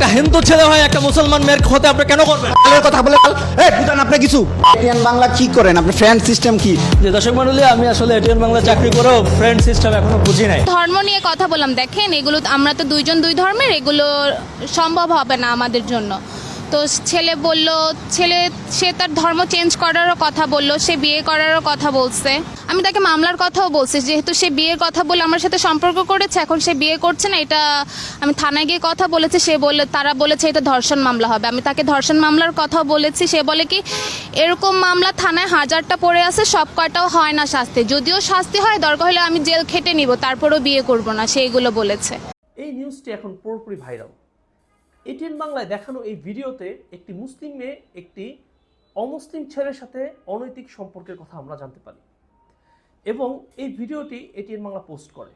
একটা হিন্দু ছেলে হয় একটা মুসলমান মেয়ের হতে আপনি কেন করবেন? বালের কথা বলে এই বুঝান আপনি কিছু? এটিএন বাংলা কি করেন? আপনি ফ্রেন্ড সিস্টেম কি? যে দর্শক মন্ডলী আমি আসলে এটিএন বাংলা চাকরি করেও ফ্রেন্ড সিস্টেম এখনও বুঝি নাই। ধর্ম নিয়ে কথা বললাম। দেখেন এগুলো তো- আমরা তো দুইজন দুই ধর্মের এগুলো সম্ভব হবে না আমাদের জন্য। তো ছেলে বলল, ছেলে, সে তার ধর্ম চেঞ্জ করারও কথা বলল, সে বিয়ে করারও কথা বলছে। আমি তাকে মামলার কথাও বলছি, যেহেতু সে বিয়ের কথা বলে আমার সাথে সম্পর্ক করেছে, এখন সে বিয়ে করছে না, এটা আমি থানায় গিয়ে কথা বলেছি, সে বলে তারা বলেছে এটা ধর্ষণ মামলা হবে। আমি তাকে ধর্ষণ মামলার কথাও বলেছি, সে বলে কি, এরকম মামলা থানায় হাজারটা পড়ে আছে, সব কয়টাও হয় না শাস্তি। যদিও শাস্তি হয়, দরকার হলে আমি জেল খেটে নিব, তারপরেও বিয়ে করব না সেইগুলো বলেছে। এই নিউজটি এখন পুরোপুরি ভাইরাল এটিএন বাংলায় দেখানো এই ভিডিওতে একটি মুসলিম মেয়ে একটি অমুসলিম ছেলের সাথে অনৈতিক সম্পর্কের কথা আমরা জানতে পারি। এবং এই ভিডিওটি এটিএন বাংলা পোস্ট করে।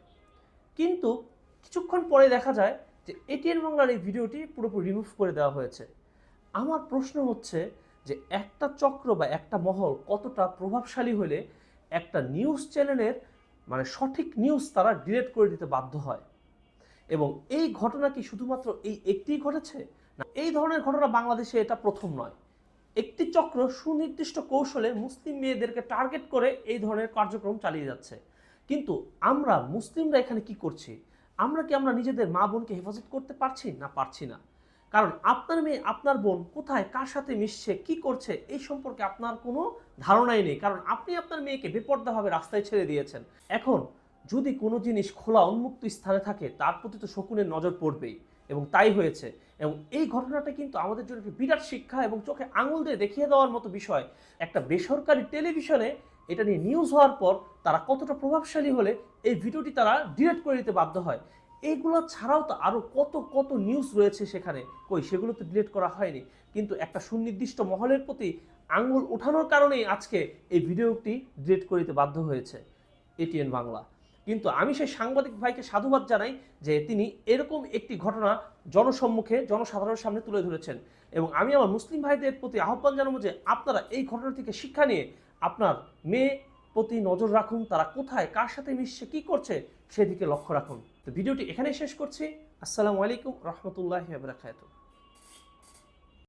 কিন্তু কিছুক্ষণ পরে দেখা যায় যে এটিএন বাংলার এই ভিডিওটি পুরোপুরি রিমুভ করে দেওয়া হয়েছে। আমার প্রশ্ন হচ্ছে যে একটা চক্র বা একটা মহল কতটা প্রভাবশালী হলে একটা নিউজ চ্যানেলের মানে সঠিক নিউজ তারা ডিলেট করে দিতে বাধ্য হয়? এবং এই ঘটনা কি শুধুমাত্র এই একটিই ঘটেছে? না, এই ধরনের ঘটনা বাংলাদেশে এটা প্রথম নয়। একটি চক্র সুনির্দিষ্ট কৌশলে মুসলিম মেয়েদেরকে টার্গেট করে এই ধরনের কার্যক্রম চালিয়ে যাচ্ছে। কিন্তু আমরা মুসলিমরা এখানে কি করছি? আমরা কি আমরা নিজেদের মা বোনকে হেফাজত করতে পারছি না পারছি না? কারণ আপনার মেয়ে, আপনার বোন কোথায়, কার সাথে মিশছে, কি করছে, এই সম্পর্কে আপনার কোনো ধারণাই নেই। কারণ আপনি আপনার মেয়েকে বেপর্দাভাবে রাস্তায় ছেড়ে দিয়েছেন। এখন যদি কোনো জিনিস খোলা উন্মুক্ত স্থানে থাকে, তার প্রতি তো শকুনের নজর পড়বেই। এবং তাই হয়েছে। এবং এই ঘটনাটা কিন্তু আমাদের জন্য একটি বিরাট শিক্ষা এবং চোখে আঙুল দিয়ে দেখিয়ে দেওয়ার মতো বিষয়। একটা বেসরকারি টেলিভিশনে এটা নিয়ে নিউজ হওয়ার পর তারা কতটা প্রভাবশালী হলে এই ভিডিওটি তারা ডিলেট করে দিতে বাধ্য হয়। এইগুলো ছাড়াও তো আরও কত কত নিউজ রয়েছে সেখানে। কই, সেগুলো তো ডিলেট করা হয়নি। কিন্তু একটা সুনির্দিষ্ট মহলের প্রতি আঙুল ওঠানোর কারণেই আজকে এই ভিডিওটি ডিলেট করে দিতে বাধ্য হয়েছে। এটিএন বাংলা। কিন্তু আমি সেই সাংবাদিক ভাইকে সাধুবাদ জানাই যে তিনি এরকম একটি ঘটনা জনসম্মুখে, জনসাধারণের সামনে তুলে ধরেছেন। এবং আমি আমার মুসলিম ভাইদের প্রতি আহ্বান জানাব যে আপনারা এই ঘটনা থেকে শিক্ষা নিয়ে আপনার মেয়ে প্রতি নজর রাখুন, তারা কোথায়, কার সাথে মিশছে, কি করছে, সেদিকে লক্ষ্য রাখুন। তো ভিডিওটি এখানেই শেষ করছি। আসসালামু আলাইকুম রহমতুল্লাহ বারাকাতুহ।